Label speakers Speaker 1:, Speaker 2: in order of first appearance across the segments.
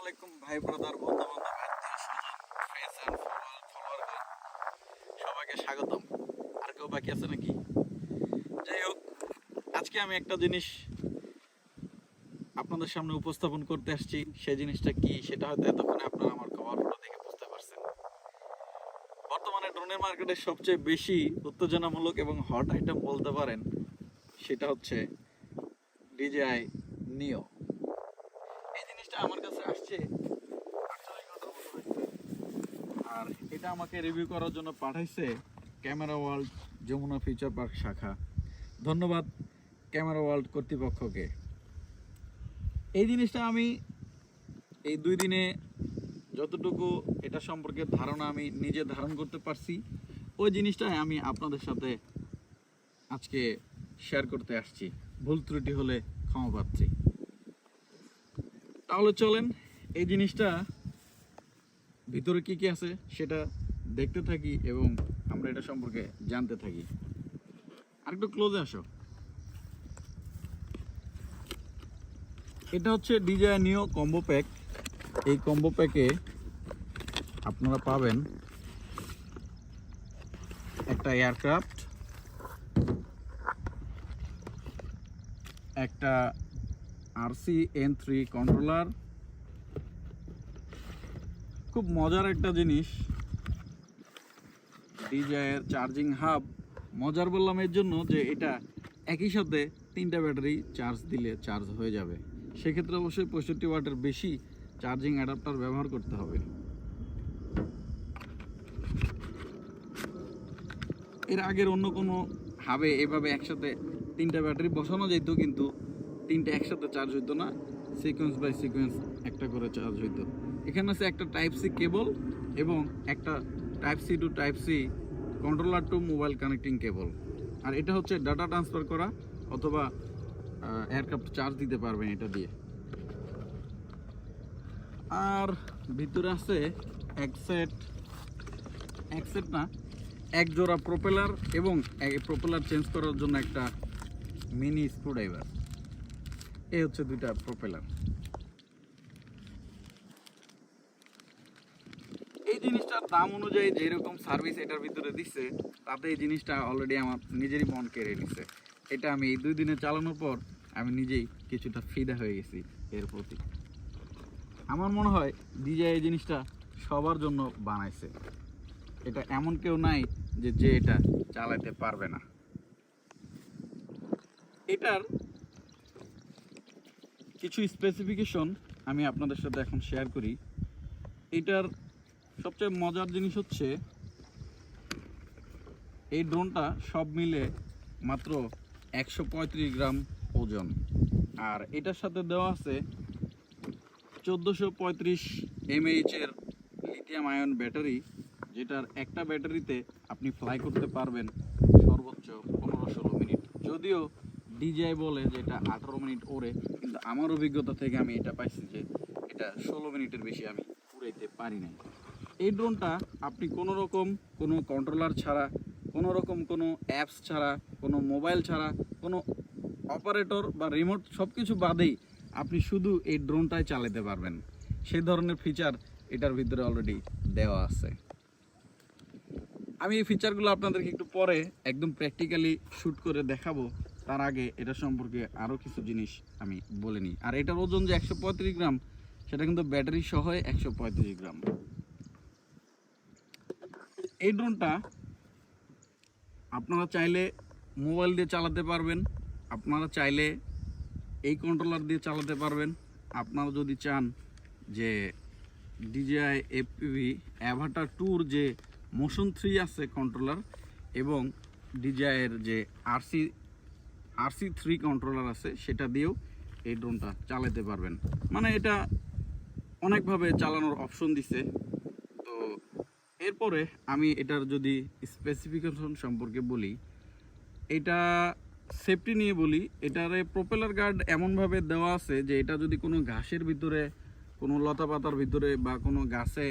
Speaker 1: আলাইকুম ভাই ব্রাদার বন্ধু বান্ধব সবাইকে স্বাগতম। আর কেউ বাকি আছে নাকি? যাই হোক, আজকে আমি একটা জিনিস আপনাদের সামনে উপস্থাপন করতে আসছি। সেই জিনিসটা কি সেটা হয়তো এতক্ষণে আপনারা আমার কভার ফটো দেখে বুঝতে পারছেন। বর্তমানে ড্রোনের মার্কেটে সবচেয়ে বেশি উত্তেজনামূলক এবং হট আইটেম বলতে পারেন, সেটা হচ্ছে ডিজেআই নিও হয়েছে। আর এটা আমাকে রিভিউ করার জন্য পাঠাইছে camera world Jamuna future park শাখা। ধন্যবাদ ক্যামেরা ওয়ার্ল্ড কর্তৃপক্ষকে। এই জিনিসটা আমি এই দুই দিনে যতটুকু এটা সম্পর্কে ধারণা আমি নিজে ধারণ করতে পারছি, ওই জিনিসটাই আমি আপনাদের সাথে আজকে শেয়ার করতে আসছি। ভুল ত্রুটি হলে ক্ষমা পাচ্ছি তাহলে চলেন এই জিনিসটা ভিতরে কি কি আছে সেটা দেখতে থাকি এবং আমরা এটা সম্পর্কে জানতে থাকি। আরেকটু ক্লোজে আসো। এটা হচ্ছে ডিজাই নিও কম্বো প্যাক। এই কম্বো প্যাকে আপনারা পাবেন একটা এয়ারক্রাফট একটা আরসি এন থ্রি কন্ট্রোলার খুব মজার একটা জিনিস। ডিজায়ের চার্জিং হাব মজার বললাম এর জন্য যে এটা একই সাথে তিনটা ব্যাটারি চার্জ দিলে চার্জ হয়ে যাবে। সেক্ষেত্রে অবশ্যই পঁয়ষট্টি ওয়াটের বেশি চার্জিং অ্যাডাপ্টার ব্যবহার করতে হবে। এর আগের অন্য কোনো হাবে এভাবে একসাথে তিনটা ব্যাটারি বসানো যেত, কিন্তু তিনটা একসাথে চার্জ হইতো না। সিকোয়েন্স বাই সিকোয়েন্স একটা করে চার্জ হইতো। এখানে আছে একটা টাইপ সি কেবল এবং একটা type C to type C controller to mobile connecting cable আর এটা হচ্ছে ডাটা ট্রান্সফার করা অথবা এয়ারক্রাফট চার্জ দিতে পারবেন এটা দিয়ে। আর ভিতরে আছে এক সেট এক সেট না, এক জোড়া প্রোপেলার এবং প্রোপেলার চেঞ্জ করার জন্য একটা মিনি স্ক্রুড্রাইভার এই হচ্ছে দুইটা প্রোপেলার এই জিনিসটার দাম অনুযায়ী যেরকম সার্ভিস এটার ভিতরে দিচ্ছে তাতে এই জিনিসটা অলরেডি আমার নিজেরই মন কেড়ে নিছে। এটা আমি এই দুই দিনে চালানোর পর আমি নিজেই কিছুটা ফিদা হয়ে গেছি এর প্রতি। আমার মনে হয় ডিজাই এই জিনিসটা সবার জন্য বানাইছে। এটা এমন কেউ নাই যে যে এটা চালাতে পারবে না। এটার কিছু স্পেসিফিকেশন আমি আপনাদের সাথে এখন শেয়ার করি। এটার সবচেয়ে মজার জিনিস হচ্ছে, এই ড্রোনটা সব মিলে মাত্র একশো পঁয়ত্রিশ গ্রাম ওজন। আর এটার সাথে দেওয়া আছে চোদ্দোশো পঁয়ত্রিশ এমএইচ এর লিথিয়াম আয়ন ব্যাটারি যেটার একটা ব্যাটারিতে আপনি ফ্লাই করতে পারবেন সর্বোচ্চ পনেরো ষোলো মিনিট। যদিও ডিজিআই বলে যে এটা আঠারো মিনিট ওড়ে, কিন্তু আমার অভিজ্ঞতা থেকে আমি এটা পাইছি যে এটা ষোলো মিনিটের বেশি আমি উড়াইতে পারি নাই। এই ড্রোনটা আপনি কোনো রকম কোনো কন্ট্রোলার ছাড়া, কোনো রকম কোনো অ্যাপস ছাড়া, কোনো মোবাইল ছাড়া, কোনো অপারেটর বা রিমোট সব কিছু বাদেই আপনি শুধু এই ড্রোনটাই চালাতে পারবেন। সেই ধরনের ফিচার এটার ভিতরে অলরেডি দেওয়া আছে। আমি এই ফিচারগুলো আপনাদেরকে একটু পরে একদম প্র্যাকটিক্যালি শ্যুট করে দেখাবো। তার আগে এটা সম্পর্কে আরও কিছু জিনিস আমি বলে নিই। আর এটার ওজন যে একশো পঁয়ত্রিশ গ্রাম, সেটা কিন্তু ব্যাটারি সহ একশো পঁয়ত্রিশ গ্রাম। এই ড্রোনটা আপনারা চাইলে মোবাইল দিয়ে চালাতে পারবেন, আপনারা চাইলে এই কন্ট্রোলার দিয়ে চালাতে পারবেন। আপনারা যদি চান যে ডিজিআই এফপিভি অ্যাভাটার ট্যুর যে মোশন থ্রি আছে কন্ট্রোলার এবং ডিজিআইয়ের যে আরসি আরসি থ্রি কন্ট্রোলার আছে, সেটা দিয়েও এই ড্রোনটা চালাতে পারবেন। মানে এটা অনেকভাবে চালানোর অপশন দিছে। এরপরে আমি এটার যদি স্পেসিফিকেশন সম্পর্কে বলি, এটা সেফটি নিয়ে বলি, এটারে প্রোপেলার গার্ড এমনভাবে দেওয়া আছে যে এটা যদি কোনো ঘাসের ভিতরে, কোনো লতা পাতার ভিতরে বা কোনো গাছে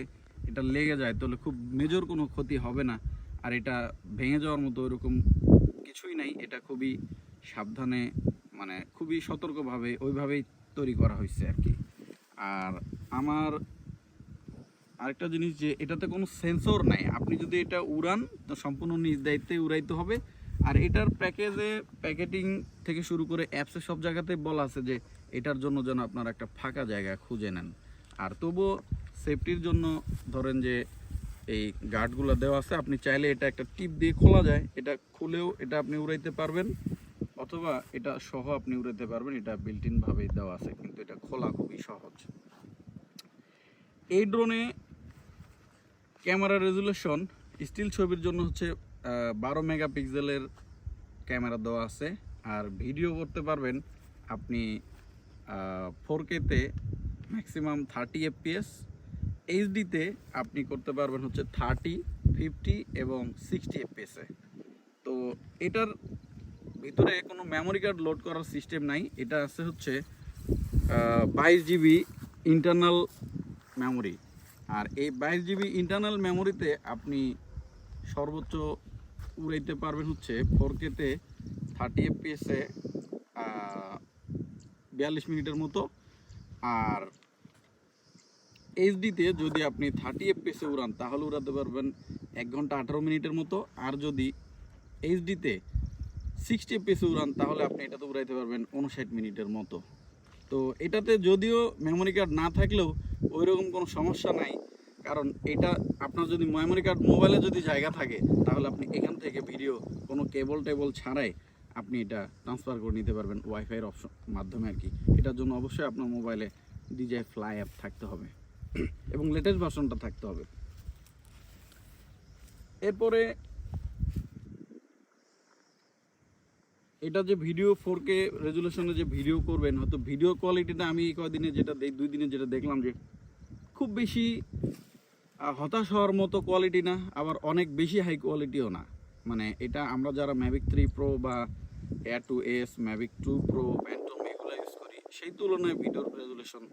Speaker 1: এটা লেগে যায়, তাহলে খুব মেজর কোনো ক্ষতি হবে না। আর এটা ভেঙে যাওয়ার মতো এরকম কিছুই নাই, এটা খুবই সাবধানে মানে খুবই সতর্কভাবে ওইভাবেই তৈরি করা হয়েছে আর কি। আর আমার আরেকটা জিনিস যে এটাতে কোনো সেন্সর নাই। আপনি যদি এটা উড়ান, তো সম্পূর্ণ নিজ দায়িত্বে উড়াইতে হবে। আর এটার প্যাকেজে প্যাকেটিং থেকে শুরু করে অ্যাপসে সব জায়গাতে বলা আছে যে এটার জন্য যেন আপনারা একটা ফাঁকা জায়গা খুঁজে নেন। আর তবুও সেফটির জন্য ধরেন যে এই গার্ডগুলো দেওয়া আছে, আপনি চাইলে এটা একটা টিপ দিয়ে খোলা যায়। এটা খুলেও এটা আপনি উড়াইতে পারবেন, অথবা এটা সহ আপনি উড়াইতে পারবেন। এটা বিল্ট ইন দেওয়া আছে, কিন্তু এটা খোলা খুবই সহজ। এই ড্রোনে ক্যামেরা রেজুলেশন, স্টিল ছবির জন্য হচ্ছে বারো মেগাপিক্সেলের ক্যামেরা দেওয়া আছে। আর ভিডিও করতে পারবেন আপনি ফোর কেতে ম্যাক্সিমাম থার্টি এফপিএস এইচডিতে আপনি করতে পারবেন হচ্ছে থার্টি ফিফটি এবং সিক্সটি এফপিএসে তো এটার ভিতরে কোনো মেমোরি কার্ড লোড করার সিস্টেম নাই। এটা আছে হচ্ছে বাইশ জিবি ইন্টারনাল মেমোরি আর এই বাইশ জিবি ইন্টারনাল মেমোরিতে আপনি সর্বোচ্চ উড়াইতে পারবেন হচ্ছে ফোর কেতে থার্টি এফপিএসে বিয়াল্লিশ মিনিটের মতো। আর এইচডিতে যদি আপনি থার্টি এফপিএসে উড়ান, তাহলে উড়াতে পারবেন এক ঘণ্টা আঠারো মিনিটের মতো। আর যদি এইচডিতে সিক্সটি এফপিএসে উড়ান, তাহলে আপনি এটাতে উড়াইতে পারবেন উনষাট মিনিটের মতো। তো এটাতে যদিও মেমোরি কার্ড না থাকলেও ওই রকম কোনো সমস্যা নাই। কারণ এটা আপনার যদি মেমোরি কার্ড মোবাইলে যদি জায়গা থাকে, তাহলে আপনি এখান থেকে ভিডিও কোনো কেবল টেবল ছাড়াই আপনি এটা ট্রান্সফার করে নিতে পারবেন ওয়াইফাইয়ের অপশন মাধ্যমে আর কি। এটার জন্য অবশ্যই আপনার মোবাইলে ডিজাই ফ্লাই অ্যাপ থাকতে হবে। এবং লেটেস্ট ভার্সনটা থাকতে হবে। এরপরে এটা যে ভিডিও ফোর কে রেজুলেশনে যে ভিডিও করবেন, হয়তো ভিডিও কোয়ালিটিটা আমি এই কয়দিনে যেটা দুই দিনে যেটা দেখলাম যে খুব বেশি হতাশ হওয়ার মতো কোয়ালিটি না, আবার অনেক বেশি হাই কোয়ালিটিও না। মানে এটা আমরা যারা ম্যাভিক থ্রি প্রো বা air two S Mavic two pro Phantom এগুলো ইউজ করি, সেই তুলনায় ভিডিওর রেজুলেশন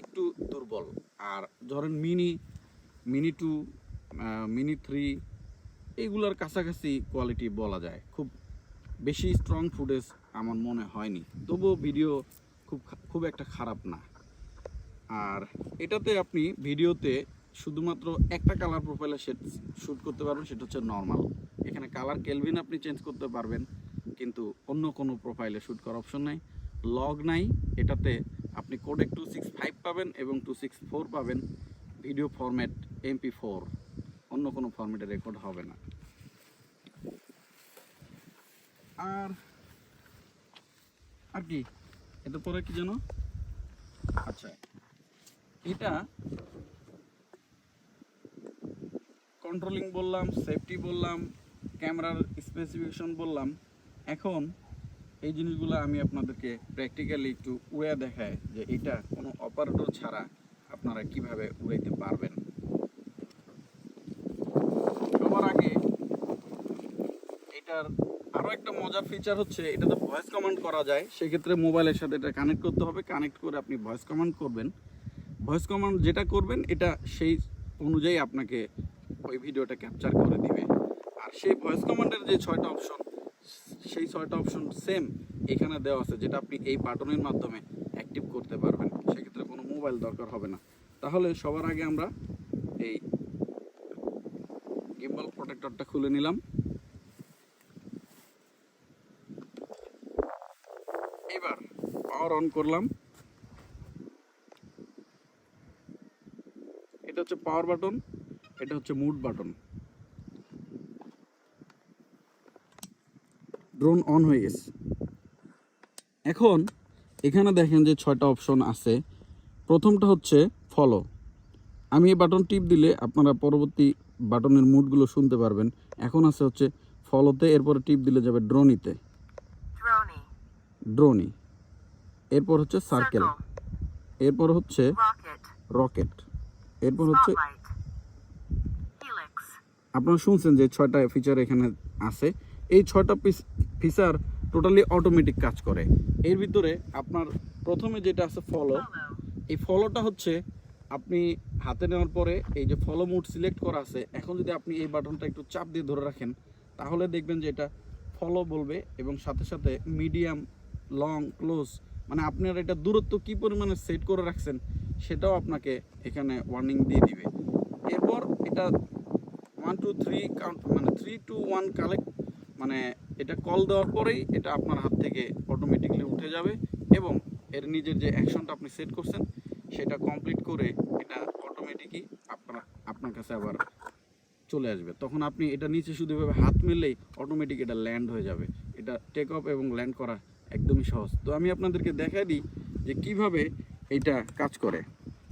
Speaker 1: একটু দুর্বল। আর ধরেন mini mini two mini three এইগুলোর কাছাকাছি কোয়ালিটি বলা যায়। খুব বেশি স্ট্রং ফুটেজ আমার মনে হয়নি। তবুও ভিডিও খুব খুব একটা খারাপ না। আর এটাতে আপনি ভিডিওতে শুধুমাত্র একটা কালার প্রোফাইলে সেট শ্যুট করতে পারবেন, সেটা হচ্ছে নর্মাল এখানে কালার কেলভিন আপনি চেঞ্জ করতে পারবেন, কিন্তু অন্য কোনো প্রোফাইলে শ্যুট করার অপশন নাই। লগ নাই, এটাতে আপনি কোডেক টু সিক্স ফাইভ পাবেন এবং টু সিক্স ফোর পাবেন। ভিডিও ফরম্যাট এমপি ফোর অন্য কোনো ফরম্যাটে রেকর্ড হবে না। আর আর কি? এতে পরে কি জানো? আচ্ছা এটা কন্ট্রোলিং বললাম সেফটি বললাম ক্যামেরার স্পেসিফিকেশন বললাম। এখন এই জিনিসগুলো আমি আপনাদেরকে প্র্যাকটিক্যালি একটু উড়ে দেখায় যে এটা কোনো অপারেটর ছাড়া আপনারা কীভাবে উড়াইতে পারবেন। সবার আগে এটার আরও একটা মজার ফিচার হচ্ছে, এটাতে ভয়েস কমান্ড করা যায়। সেক্ষেত্রে মোবাইলের সাথে এটা কানেক্ট করতে হবে। কানেক্ট করে আপনি ভয়েস কমান্ড করবেন। ভয়েস কমান্ড যেটা করবেন, এটা সেই অনুযায়ী আপনাকে ওই ভিডিওটা ক্যাপচার করে দিবে। আর সেই ভয়েস কমান্ডের যে ছয়টা অপশন সেই ছয়টা অপশন সেম এখানে দেওয়া আছে, যেটা আপনি এই বাটনের মাধ্যমে অ্যাক্টিভ করতে পারবেন। সেক্ষেত্রে কোনো মোবাইল দরকার হবে না। তাহলে সবার আগে আমরা এই গিম্বল প্রোটেক্টরটা খুলে নিলাম। পাওয়ার অন করলাম। এটা হচ্ছে পাওয়ার বাটন এটা হচ্ছে মুড বাটন ড্রোন অন হয়ে গেছে। এখন এখানে দেখেন যে ছয়টা অপশন আছে। প্রথমটা হচ্ছে ফলো আমি এই বাটন টিপ দিলে আপনারা পরবর্তী বাটনের মুডগুলো শুনতে পারবেন। এখন আছে হচ্ছে ফলোতে এরপরে টিপ দিলে যাবে ড্রোনিতে ড্রোনি এরপর হচ্ছে সার্কেল। এরপর হচ্ছে রকেট। এরপর হচ্ছে আপনারা শুনছেন যে ছয়টা ফিচার এখানে আছে। এই ছয়টা ফিচার টোটালি অটোমেটিক কাজ করে। এর ভিতরে আপনার প্রথমে যেটা আছে ফলো এই ফলোটা হচ্ছে আপনি হাতে নেওয়ার পরে এই যে ফলো মোড সিলেক্ট করা আছে এখন যদি আপনি এই বাটনটা একটু চাপ দিয়ে ধরে রাখেন তাহলে দেখবেন যে এটা ফলো বলবে এবং সাথে সাথে মিডিয়াম লং ক্লোজ মানে আপনার এটা দূরত্ব কি পরিমাণে সেট করে রাখছেন, সেটাও আপনাকে এখানে ওয়ার্নিং দিয়ে দিবে। এরপর এটা ওয়ান টু থ্রি কাউন্ট মানে থ্রি টু ওয়ান কালেক্ট মানে এটা কল দেওয়ার পরেই এটা আপনার হাত থেকে অটোমেটিকলি উঠে যাবে এবং এর নিজের যে অ্যাকশনটা আপনি সেট করছেন, সেটা কমপ্লিট করে এটা অটোমেটিকই আপনার আপনার কাছে আবার চলে আসবে। তখন আপনি এটা নিচে শুধু এভাবে হাত মেললেই অটোমেটিক এটা ল্যান্ড হয়ে যাবে। এটা টেক অফ এবং ল্যান্ড করা একদমই সহজ। তো আমি আপনাদেরকে দেখা দিই যে কীভাবে এটা কাজ করে।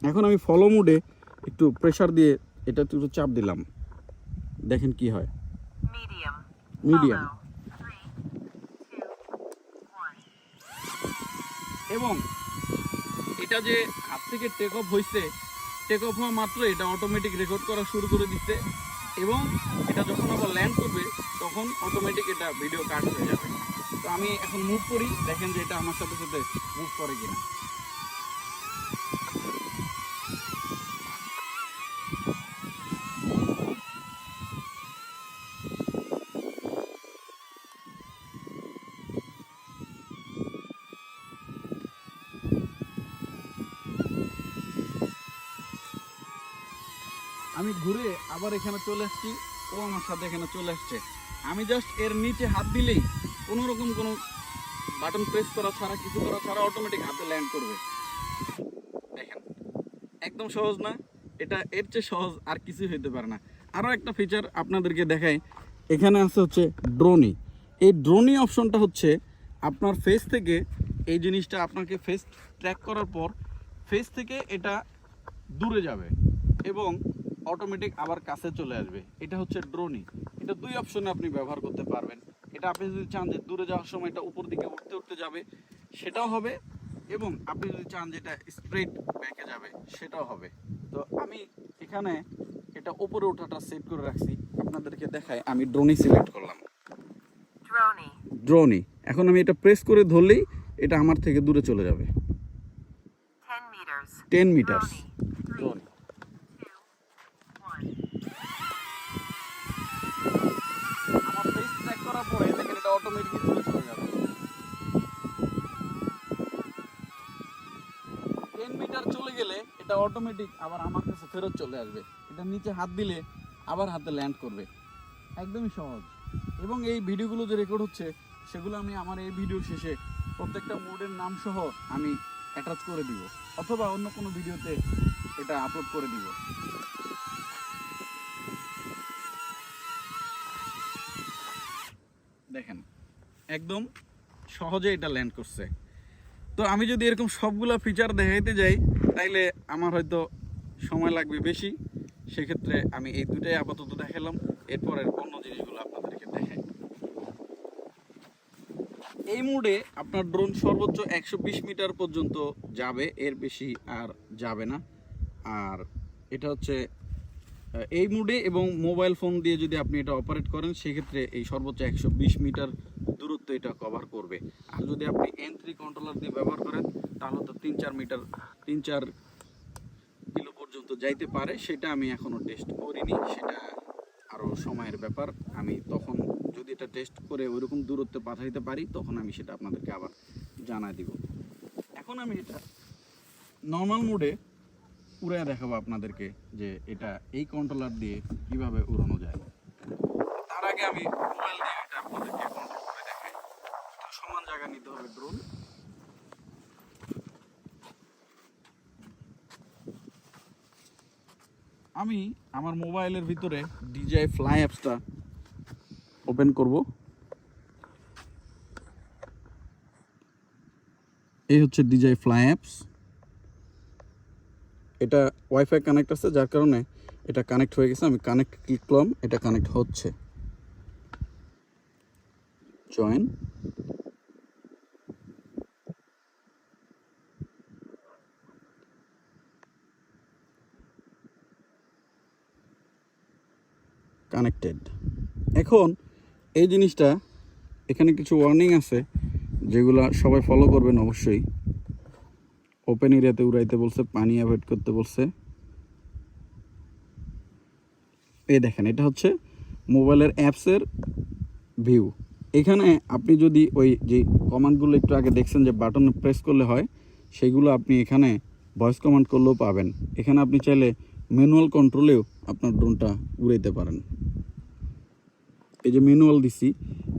Speaker 1: এখন আমি ফলো মুডে একটু প্রেশার দিয়ে এটা একটু চাপ দিলাম। দেখেন কি হয়. মিডিয়াম. এবং এটা যে হাত থেকে টেক অফ হয়েছে টেক অফ হওয়া মাত্র এটা অটোমেটিক রেকর্ড করা শুরু করে দিচ্ছে এবং এটা যখন আবার ল্যান্ড করবে তখন অটোমেটিক এটা ভিডিও কাট হয়ে যাবে। তো আমি এখন মুভ করি, দেখেন যে এটা আমার সাথে সাথে মুভ করে কিনা। আমি ঘুরে আবার এখানে চলে আসছি, ও আমার সাথে এখানে চলে আসছে। আমি জাস্ট এর নিচে হাত দিলেই কোনো রকম কোনো বাটন প্রেস করা ছাড়া, কিছু করা ছাড়া অটোমেটিক হাতে ল্যান্ড করবে। দেখেন, একদম সহজ না, এটা এর চেয়ে সহজ আর কিছুই হইতে পারে না। আরও একটা ফিচার আপনাদেরকে দেখাই, এখানে আছে হচ্ছে ড্রোনি এই ড্রোনি অপশনটা হচ্ছে আপনার ফেস থেকে এই জিনিসটা আপনাকে ফেস ট্র্যাক করার পর ফেস থেকে এটা দূরে যাবে এবং অটোমেটিক আবার কাছে চলে আসবে। এটা হচ্ছে ড্রোনি এটা দুই অপশনে আপনি ব্যবহার করতে পারবেন। এটা আপনি যদি চান যে দূরে যাওয়ার সময় এটা উপর দিকে উঠতে উঠতে যাবে সেটাও হবে। এবং আপনি যদি চান যে এটা স্ট্রেট ব্যাকে যাবে সেটাও হবে। তো আমি এখানে এটা উপরে ওঠাটা সেট করে রাখছি। আপনাদেরকে দেখায় আমি ড্রোনি সিলেক্ট করলাম. ড্রোনি এখন আমি এটা প্রেস করে ধরলেই এটা আমার থেকে দূরে চলে যাবে. Ten metres
Speaker 2: Droney. Three,
Speaker 1: dronie
Speaker 2: two, one.
Speaker 1: আমার ফেস ট্র্যাক করার পরে দেখেন এটা অটোমেটিকলি দূরে চলে যাবে টেন মিটার চলে গেলে এটা অটোমেটিক আবার আমার কাছে ফেরত চলে আসবে। এটা নিচে হাত দিলে আবার হাতে ল্যান্ড করবে। একদমই সহজ। এবং এই ভিডিওগুলো যে রেকর্ড হচ্ছে, সেগুলো আমি আমার এই ভিডিও শেষে প্রত্যেকটা মোডের নাম সহ আমি অ্যাটাচ করে দিব। অথবা অন্য কোনো ভিডিওতে এটা আপলোড করে দিব। দেখেন, একদম সহজে এটা ল্যান্ড করছে। তো আমি যদি এরকম সবগুলো ফিচার দেখাইতে যাই, তাইলে আমার হয়তো সময় লাগবে বেশি। সেক্ষেত্রে আমি এই দুটাই আপাতত দেখালাম এরপরের অন্য জিনিসগুলো আপনাদেরকে দেখাই। এই মুডে আপনার ড্রোন সর্বোচ্চ একশো বিশ মিটার পর্যন্ত যাবে, এর বেশি আর যাবে না। আর এটা হচ্ছে এই মুডে এবং মোবাইল ফোন দিয়ে যদি আপনি এটা অপারেট করেন, সেক্ষেত্রে এই সর্বোচ্চ একশো বিশ মিটার দূরত্ব এটা কভার করবে। আর যদি আপনি এন থ্রি কন্ট্রোলার দিয়ে ব্যবহার করেন, তাহলে তো তিন চার মিটার, তিন চার কিলো পর্যন্ত যাইতে পারে। সেটা আমি এখনও টেস্ট করিনি, সেটা আরও সময়ের ব্যাপার। আমি তখন যদি এটা টেস্ট করে ওইরকম দূরত্বে পাঠাইতে পারি, তখন আমি সেটা আপনাদেরকে আবার জানাই দিব। এখন আমি এটা নর্মাল মোডে উড়ে দেখাবো আপনাদেরকে যে এটা এই কন্ট্রোলার দিয়ে কীভাবে উড়ানো যায়। তার আগে আমি মোবাইল দিয়ে এটা আপনাদেরকে কন্ট্রোল করে দেখাই। সমান জায়গা নিতে হবে ড্রোন আমি আমার মোবাইলের ভিতরে ডিজাই ফ্লাই অ্যাপসটা ওপেন করব। এই হচ্ছে ডিজাই ফ্লাই অ্যাপস এটা ওয়াইফাই কানেক্ট আছে, যার কারণে এটা কানেক্ট হয়ে গেছে। আমি কানেক্ট ক্লিক করলাম, এটা কানেক্ট হচ্ছে। জয়েন কানেক্টেড এখন এই জিনিসটা, এখানে কিছু ওয়ার্নিং আছে, যেগুলো সবাই ফলো করবেন অবশ্যই। ওপেন এরিয়াতে উড়াইতে বলছে, পানি অ্যাভয়েড করতে বলছে। এই দেখেন, এটা হচ্ছে মোবাইলের অ্যাপসের ভিউ এখানে আপনি যদি ওই যে কমান্ডগুলো একটু আগে দেখছেন যে বাটন প্রেস করলে হয়, সেগুলো আপনি এখানে ভয়েস কমান্ড করলেও পাবেন। এখানে আপনি চাইলে ম্যানুয়াল কন্ট্রোলেও আপনার ড্রোনটা উড়াইতে পারেন। এই যে ম্যানুয়াল দিছি,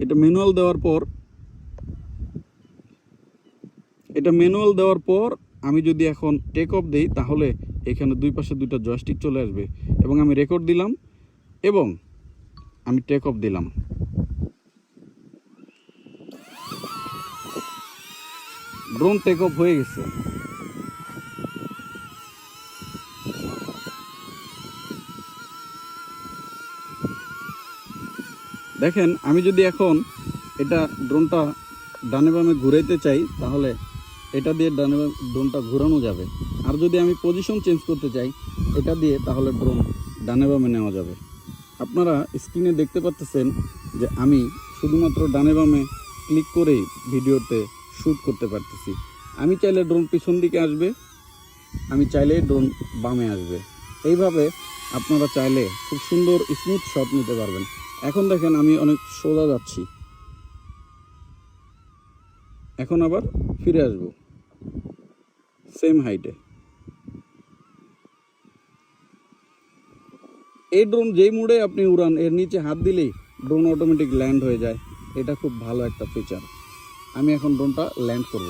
Speaker 1: এটা ম্যানুয়াল দেওয়ার পর, এটা ম্যানুয়াল দেওয়ার পর আমি যদি এখন টেক অফ দেই, তাহলে এখানে দুই পাশে দুইটা জয়স্টিক চলে আসবে। এবং আমি রেকর্ড দিলাম, এবং আমি টেক অফ দিলাম। ড্রোন টেক অফ হয়ে গেছে। দেখেন, আমি যদি এখন এটা ড্রোনটা ডানে বামে ঘুরাইতে চাই, তাহলে এটা দিয়ে ড্রোনটা ঘোরানো যাবে। আর যদি আমি পজিশন চেঞ্জ করতে চাই, এটা দিয়ে তাহলে ড্রোন ডানে বামে নেওয়া যাবে। আপনারা স্ক্রিনে দেখতে পাচ্ছেন যে আমি শুধুমাত্র ডানে বামে ক্লিক করেই ভিডিওতে শ্যুট করতে পারতেছি। আমি চাইলে ড্রোন পিছন দিকে আসবে, আমি চাইলে ড্রোন বামে আসবে। এইভাবে আপনারা চাইলে খুব সুন্দর স্মুথ শট নিতে পারবেন। এখন দেখেন আমি অনেক সোজা যাচ্ছি। এখন আবার ফিরে আসব। সেম হাইটে এই ড্রোন যেই মুডে আপনি উড়ান, এর নিচে হাত দিলেই ড্রোন অটোমেটিক ল্যান্ড হয়ে যায়। এটা খুব ভালো একটা ফিচার আমি এখন ড্রোনটা ল্যান্ড করব।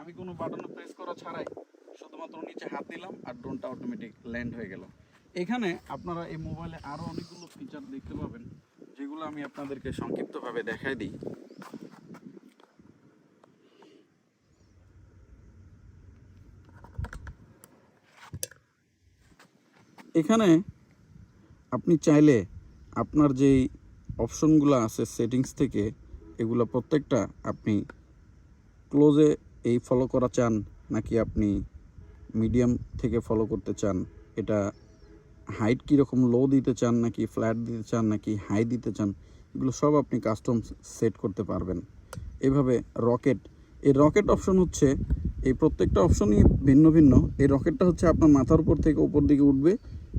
Speaker 1: আমি কোনো বাটন প্রেস করা ছাড়াই শুধুমাত্র নিচে হাত দিলাম আর ড্রোনটা অটোমেটিক ল্যান্ড হয়ে গেল। এখানে আপনারা এই মোবাইলে আরও অনেকগুলো ফিচার দেখতে পাবেন, যেগুলো আমি আপনাদেরকে সংক্ষিপ্তভাবে দেখাই দিই। এখানে আপনি চাইলে আপনার যেই অপশনগুলো আছে সেটিংস থেকে, এগুলো প্রত্যেকটা আপনি ক্লোজে এই ফলো করা চান নাকি আপনি মিডিয়াম থেকে ফলো করতে চান? এটা হাইট কীরকম লো দিতে চান নাকি ফ্ল্যাট দিতে চান নাকি হাই দিতে চান? এগুলো সব আপনি কাস্টম সেট করতে পারবেন। এভাবে রকেট এই রকেট অপশন হচ্ছে, এই প্রত্যেকটা অপশনই ভিন্ন ভিন্ন। এই রকেটটা হচ্ছে আপনার মাথার উপর থেকে উপর দিকে উঠবে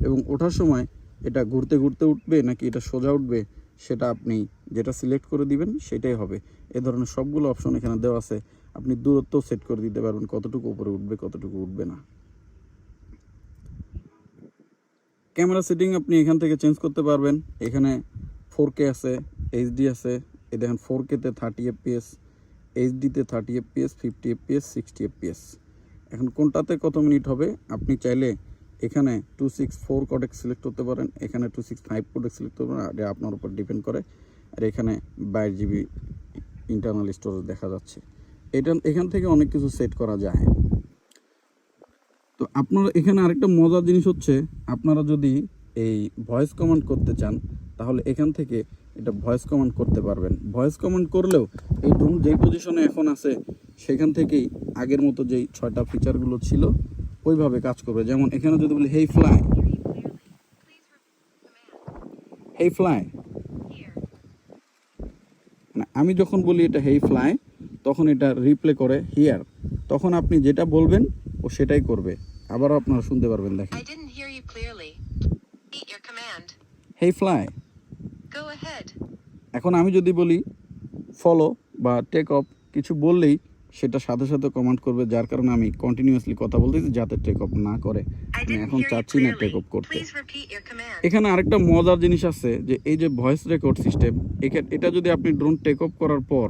Speaker 1: এবং ওঠার সময় এটা ঘুরতে ঘুরতে উঠবে নাকি এটা সোজা উঠবে, সেটা আপনি যেটা সিলেক্ট করে দিবেন সেটাই হবে। এ ধরনের সবগুলো অপশন এখানে দেওয়া আছে। আপনি দূরত্ব সেট করে দিতে পারবেন কতটুকু উপরে উঠবে, কতটুকু উঠবে না। ক্যামেরা সেটিং আপনি এখান থেকে চেঞ্জ করতে পারবেন। এখানে ফোর কে আছে এইচডি আছে। এই দেখেন ফোর কেতে thirty FPS এইচডিতে thirty FPS fifty FPS sixty FPS এখন কোনটাতে কত মিনিট হবে? আপনি চাইলে এখানে two six four codec select করতে পারেন, এখানে two six five codec select করতে পারেন এটা আপনার উপর ডিপেন্ড করে। আর এখানে বাইশ জিবি ইন্টারনাল স্টোরেজ দেখা যাচ্ছে। এটা, এখান থেকে অনেক কিছু সেট করা যায়। তো আপনারা এখানে আরেকটা মজার জিনিস হচ্ছে, আপনারা যদি এই ভয়েস কমান্ড করতে চান, তাহলে এখান থেকে এটা ভয়েস কমান্ড করতে পারবেন। ভয়েস কমান্ড করলেও এই ড্রোন যেই পজিশনে এখন আছে, সেখান থেকেই আগের মতো যেই ছয়টা ফিচারগুলো ছিল ওইভাবে কাজ করবে। যেমন এখানে যদি বলি হেই ফ্লাই হেই ফ্লাই মানে আমি যখন বলি এটা হেই ফ্লাই তখন এটা রিপ্লে করে হিয়ার তখন আপনি যেটা বলবেন ও সেটাই করবে। আবারও আপনারা শুনতে পারবেন দেখেন. হেই ফ্লাই এখন আমি যদি বলি ফলো বা টেক অফ কিছু বললেই সেটা সাথে সাথে কমান্ড করবে যার কারণে আমি কন্টিনিউয়াসলি কথা বলতেছি যাতে টেক অফ না করে আমি এখন চাচ্ছি না টেক. অফ করতে. এখানে আরেকটা মজার জিনিস আছে যে এই যে ভয়েস রেকর্ড সিস্টেম এটা যদি আপনি ড্রোন টেক অফ করার পর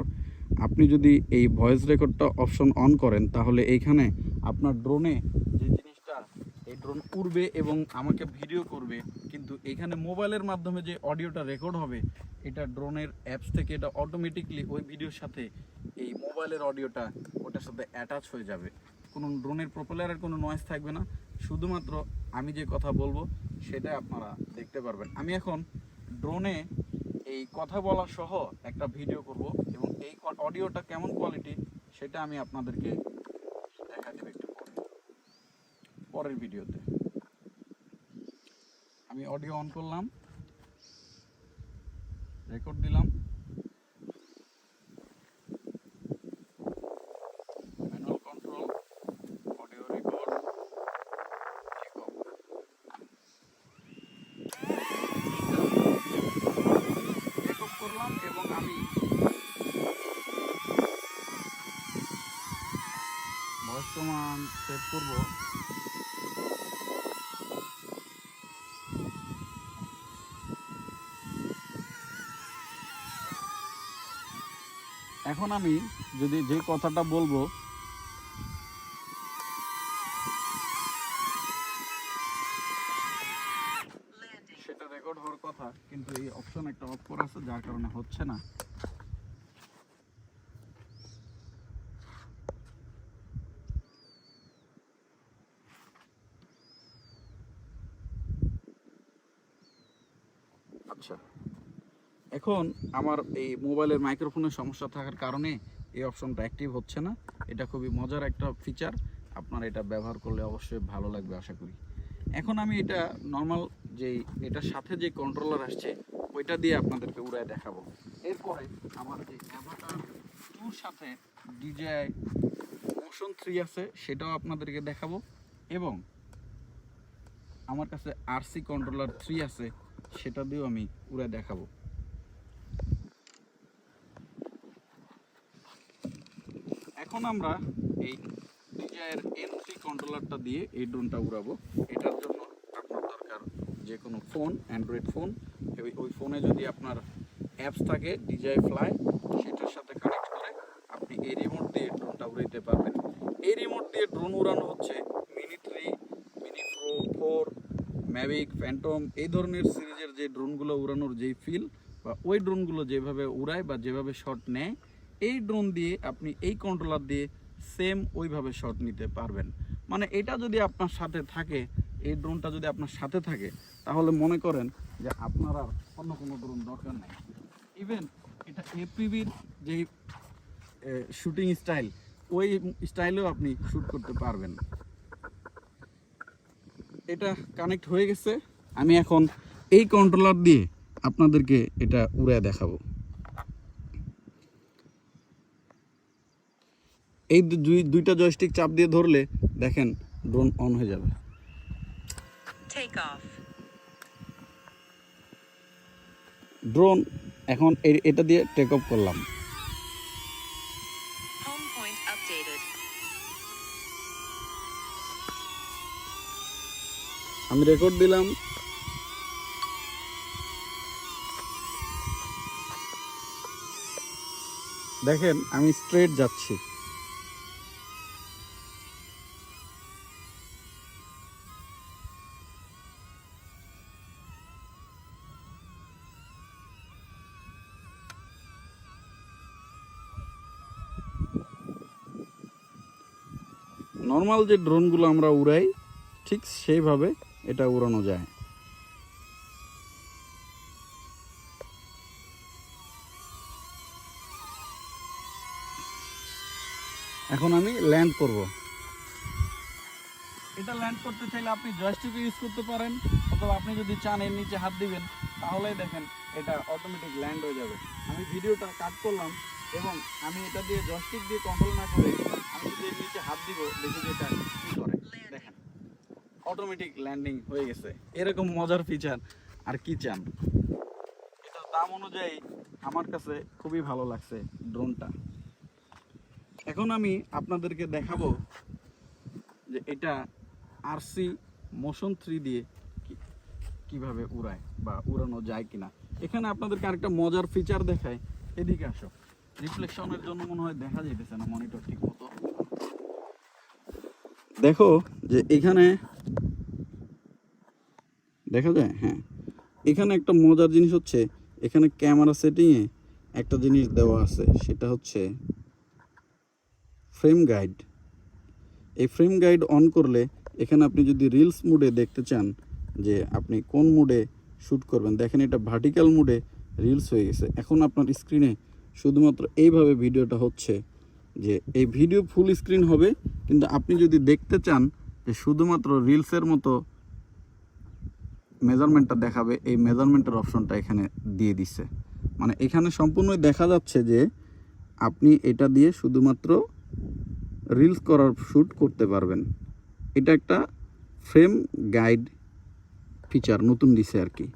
Speaker 1: আপনি যদি এই ভয়েস রেকর্ডটা অপশন অন করেন তাহলে এইখানে আপনার ড্রোনে যে ড্রোন উড়বে এবং আমাকে ভিডিও করবে, কিন্তু এখানে মোবাইলের মাধ্যমে যে অডিওটা রেকর্ড হবে, এটা ড্রোনের অ্যাপস থেকে এটা অটোমেটিকলি ওই ভিডিওর সাথে এই মোবাইলের অডিওটা ওটার সাথে অ্যাটাচ হয়ে যাবে। কোনো ড্রোনের প্রপেলারের কোনো নয়েজ থাকবে না। শুধুমাত্র আমি যে কথা বলব সেটা আপনারা দেখতে পারবেন। আমি এখন ড্রোনে এই কথা বলা সহ একটা ভিডিও করব এবং এই অডিওটা কেমন কোয়ালিটি সেটা আমি আপনাদেরকে দেখা দেবো একটু পরে পরের ভিডিওতে। আমি অডিও অন করলাম রেকর্ড দিলাম manual control audio record record করলাম এবং আমি বর্তমান সেট করব এখন আমি যদি যে কথাটা বলব, সেটা রেকর্ড হওয়ার কথা, কিন্তু এই অপশন একটা অফ করা আছে, যার কারণে হচ্ছে না। এখন আমার এই মোবাইলের মাইক্রোফোনের সমস্যা থাকার কারণে এই অপশনটা অ্যাক্টিভ হচ্ছে না। এটা খুবই মজার একটা ফিচার আপনার এটা ব্যবহার করলে অবশ্যই ভালো লাগবে, আশা করি। এখন আমি এটা নর্মাল যে এটার সাথে যে কন্ট্রোলার আসছে, ওইটা দিয়ে আপনাদেরকে উড়ায় দেখাবো। এরপরে আমার যে অ্যাভাটার টুর সাথে ডিজাই মোশন থ্রি আছে, সেটাও আপনাদেরকে দেখাবো। এবং আমার কাছে আরসি কন্ট্রোলার থ্রি আছে, সেটা দিয়েও আমি উড়ে দেখাবো। এখন আমরা এই ডিজায়ের এন থ্রি কন্ট্রোলারটা দিয়ে এই ড্রোনটা উড়াবো। এটার জন্য আপনার দরকার যে কোনো ফোন অ্যান্ড্রয়েড ফোন ওই ফোনে যদি আপনার অ্যাপস থাকে ডিজাই ফ্লাই সেটার সাথে কানেক্ট করে আপনি এই রিমোট দিয়ে ড্রোনটা উড়াইতে পারবেন। এই রিমোট দিয়ে ড্রোন উড়ানো হচ্ছে mini three mini pro four Mavic Phantom এই ধরনের সিরিজের যে ড্রোনগুলো উড়ানোর যেই ফিল বা ওই ড্রোনগুলো যেভাবে উড়ায় বা যেভাবে শট নেয় এই ড্রোন দিয়ে আপনি এই কন্ট্রোলার দিয়ে সেম ওইভাবে শট নিতে পারবেন। মানে এটা যদি আপনার সাথে থাকে, এই ড্রোনটা যদি আপনার সাথে থাকে, তাহলে মনে করেন যে আপনার আর অন্য কোনো ড্রোন দরকার নেই। ইভেন এটা এপিবির যেই শুটিং স্টাইল ওই স্টাইলেও আপনি শ্যুট করতে পারবেন। এটা কানেক্ট হয়ে গেছে। আমি এখন এই কন্ট্রোলার দিয়ে আপনাদেরকে এটা উড়ে দেখাবো। এই দুই দুইটা জয়স্টিক চাপ দিয়ে ধরলে দেখেন ড্রোন অন হয়ে যাবে। ড্রোন এখন এটা দিয়ে টেক অফ করলাম. আমি রেকর্ড দিলাম। দেখেন আমি স্ট্রেট যাচ্ছি। নর্মাল যে ড্রোনগুলো আমরা উড়াই, ঠিক সেইভাবে এটা উড়ানো যায়। এখন আমি ল্যান্ড করব। এটা ল্যান্ড করতে চাইলে আপনি জয়স্টিক ইউজ করতে পারেন, অথবা আপনি যদি চান এর নিচে হাত দিবেন, তাহলেই দেখেন এটা অটোমেটিক ল্যান্ড হয়ে যাবে। আমি ভিডিওটা কাট করলাম, এবং আমি এটা দিয়ে জয়স্টিক দিয়ে কন্ট্রোল না করে আমি নিচে হাত দিব, দেখি যে এটা কি করে। দেখেন অটোমেটিক ল্যান্ডিং হয়ে গেছে। এরকম মজার ফিচার আর কি চান? এটার দাম অনুযায়ী আমার কাছে খুবই ভালো লাগছে ড্রোনটা এখন আমি আপনাদেরকে দেখাবো যে এটা আরসি মোশন থ্রি দিয়ে কীভাবে উড়ায় বা উড়ানো যায় কিনা। এখানে আপনাদেরকে আরেকটা মজার ফিচার দেখায় এদিকে আসো। রিফ্লেকশনের জন্য মনে হয় দেখা যাইতেছে না মনিটর ঠিক দেখো যে এখানে, দেখা যায়? হ্যাঁ। এখানে একটা মজার জিনিস হচ্ছে, এখানে ক্যামেরা সেটিংয়ে একটা জিনিস দেওয়া আছে, সেটা হচ্ছে ফ্রেম গাইড। এই ফ্রেম গাইড অন করলে এখানে আপনি যদি রিলস মুডে দেখতে চান যে আপনি কোন মুডে শ্যুট করবেন, দেখেন এটা ভার্টিক্যাল মুডে রিলস হয়ে গেছে। এখন আপনার স্ক্রিনে শুধুমাত্র এইভাবে ভিডিওটা হচ্ছে। যে এই ভিডিও ফুল স্ক্রিন হবে, কিন্তু আপনি যদি দেখতে চান যে শুধুমাত্র রিলসের মতো মেজারমেন্টটা দেখাবে, এই মেজারমেন্টের অপশনটা এখানে দিয়ে দিচ্ছে মানে এখানে সম্পূর্ণই দেখা যাচ্ছে যে আপনি এটা দিয়ে শুধুমাত্র রিলস করার শ্যুট করতে পারবেন। এটা একটা ফ্রেম গাইড ফিচার নতুন দিছে আর কি।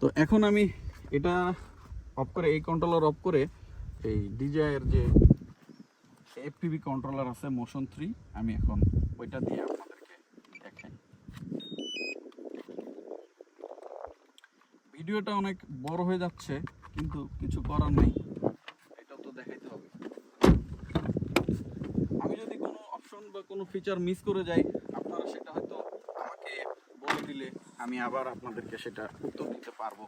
Speaker 1: তো এখন আমি এটা অফ করে, এই কন্ট্রোলার অফ করে এই ডিজাইয়ের যে এফপিভি কন্ট্রোলার আছে মোশন থ্রি আমি এখন ওইটা দিয়ে আপনাদেরকে দেখাই। ভিডিওটা অনেক বড় হয়ে যাচ্ছে, কিন্তু কিছু করার নেই। এটাও তো দেখাইতে হবে। আমি যদি কোনো অপশন বা কোনো ফিচার মিস করে যাই, আপনারা সেটা হয়তো আমাকে বলে দিলে আমি আবার আপনাদেরকে সেটা উত্তর দিতে পারব।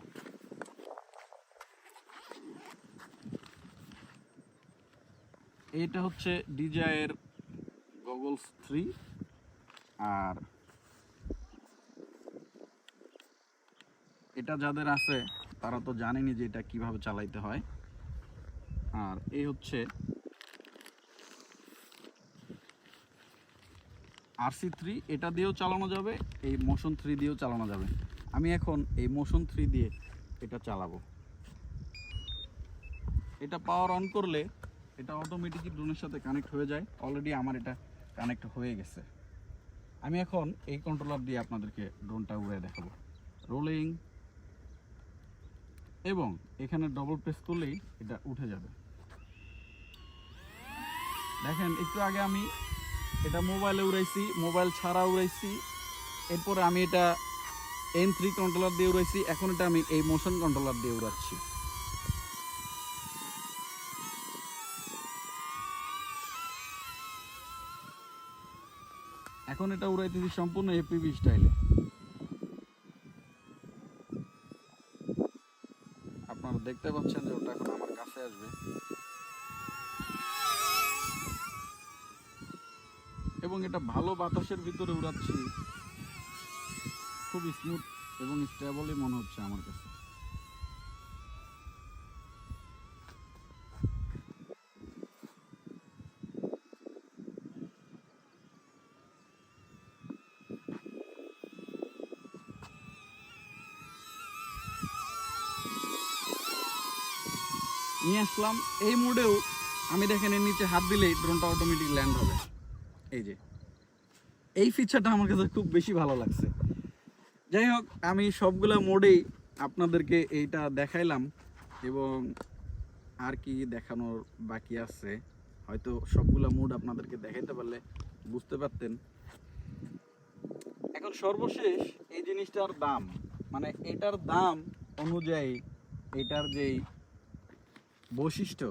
Speaker 1: এইটা হচ্ছে ডিজায়ের গগলস থ্রি আর এটা যাদের আছে, তারা তো জানেনি যে এটা কীভাবে চালাইতে হয়। আর এই হচ্ছে আরসি থ্রি এটা দিয়েও চালানো যাবে, এই মোশন থ্রি দিয়েও চালানো যাবে। আমি এখন এই মোশন থ্রি দিয়ে এটা চালাবো। এটা পাওয়ার অন করলে এটা অটোমেটিকই ড্রোনের সাথে কানেক্ট হয়ে যায়। অলরেডি আমার এটা কানেক্ট হয়ে গেছে। আমি এখন এই কন্ট্রোলার দিয়ে আপনাদেরকে ড্রোনটা উড়ে দেখাবো। রোলিং এবং এখানে ডবল প্রেস করলেই এটা উঠে যাবে। দেখেন, একটু আগে আমি এটা মোবাইলে উড়াইছি মোবাইল ছাড়া উড়াইছি। এরপরে আমি এটা এন থ্রি কন্ট্রোলার দিয়ে উড়াইছি। এখন এটা আমি এই মোশন কন্ট্রোলার দিয়ে উড়াচ্ছি। এখন এটা উড়াইতেছি সম্পূর্ণ এপিবি স্টাইলে আপনারা দেখতে পাচ্ছেন যে ওটা এখন আমার কাছে আসবে। এবং এটা ভালো বাতাসের ভিতরে উড়াচ্ছি। খুব স্মুথ এবং স্টেবলই মনে হচ্ছে আমার কাছে। আসলাম এই মোডেও আমি দেখেন এর নিচে হাত দিলেই ড্রোনটা অটোমেটিক ল্যান্ড হবে। এই যে। এই ফিচারটা আমার কাছে খুব বেশি ভালো লাগছে। যাই হোক, আমি সবগুলা মোডেই আপনাদেরকে এইটা দেখাইলাম এবং আর কি দেখানোর বাকি আছে। হয়তো সবগুলা মুড আপনাদেরকে দেখাইতে পারলে বুঝতে পারতেন। এখন সর্বশেষ এই জিনিসটার দাম মানে এটার দাম অনুযায়ী, এটার যেই বৈশিষ্ট্য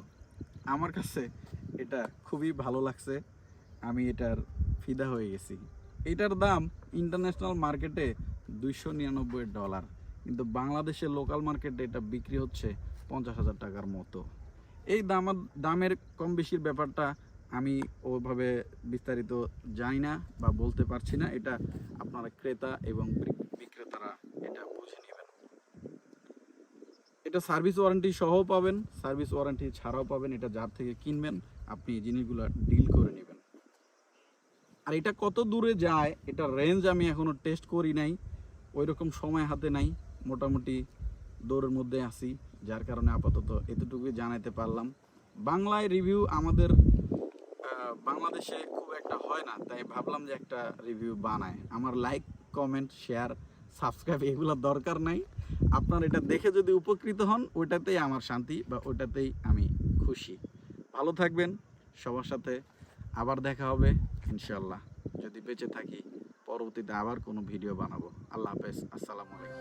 Speaker 1: আমার কাছে এটা খুবই ভালো লাগছে। আমি এটার ফিদা হয়ে গেছি। এটার দাম ইন্টারন্যাশনাল মার্কেটে দুইশো নিরানব্বই ডলার কিন্তু বাংলাদেশের লোকাল মার্কেটে এটা বিক্রি হচ্ছে পঞ্চাশ হাজার টাকার মতো। এই দাম দামের কম বেশির ব্যাপারটা আমি ওভাবে বিস্তারিত জানি না বা বলতে পারছি না। এটা আপনারা ক্রেতা এবং বিক্রেতারা এটা বুঝে এটা সার্ভিস ওয়ারেন্টি সহ পাবেন, সার্ভিস ওয়ারেন্টি ছাড়াও পাবেন, এটা যার থেকে কিনবেন, আপনি এই জিনিসগুলো ডিল করে নেবেন। আর এটা কত দূরে যায়, এটা রেঞ্জ আমি এখনও টেস্ট করি নাই ওই রকম সময় হাতে নাই, মোটামুটি দৌড়ের মধ্যে আছি, যার কারণে আপাতত এতটুকুই জানাইতে পারলাম। বাংলায় রিভিউ আমাদের বাংলাদেশে খুব একটা হয় না, তাই ভাবলাম যে একটা রিভিউ বানায় আমার লাইক কমেন্ট শেয়ার সাবস্ক্রাইব এগুলো দরকার নাই। আপনার এটা দেখে যদি উপকৃত হন, ওইটাতেই আমার শান্তি বা ওইটাতেই আমি খুশি। ভালো থাকবেন, সবার সাথে আবার দেখা হবে ইনশাল্লাহ যদি বেঁচে থাকি, পরবর্তীতে আবার কোনো ভিডিও বানাবো। আল্লাহ হাফেজ, আসসালামু আলাইকুম।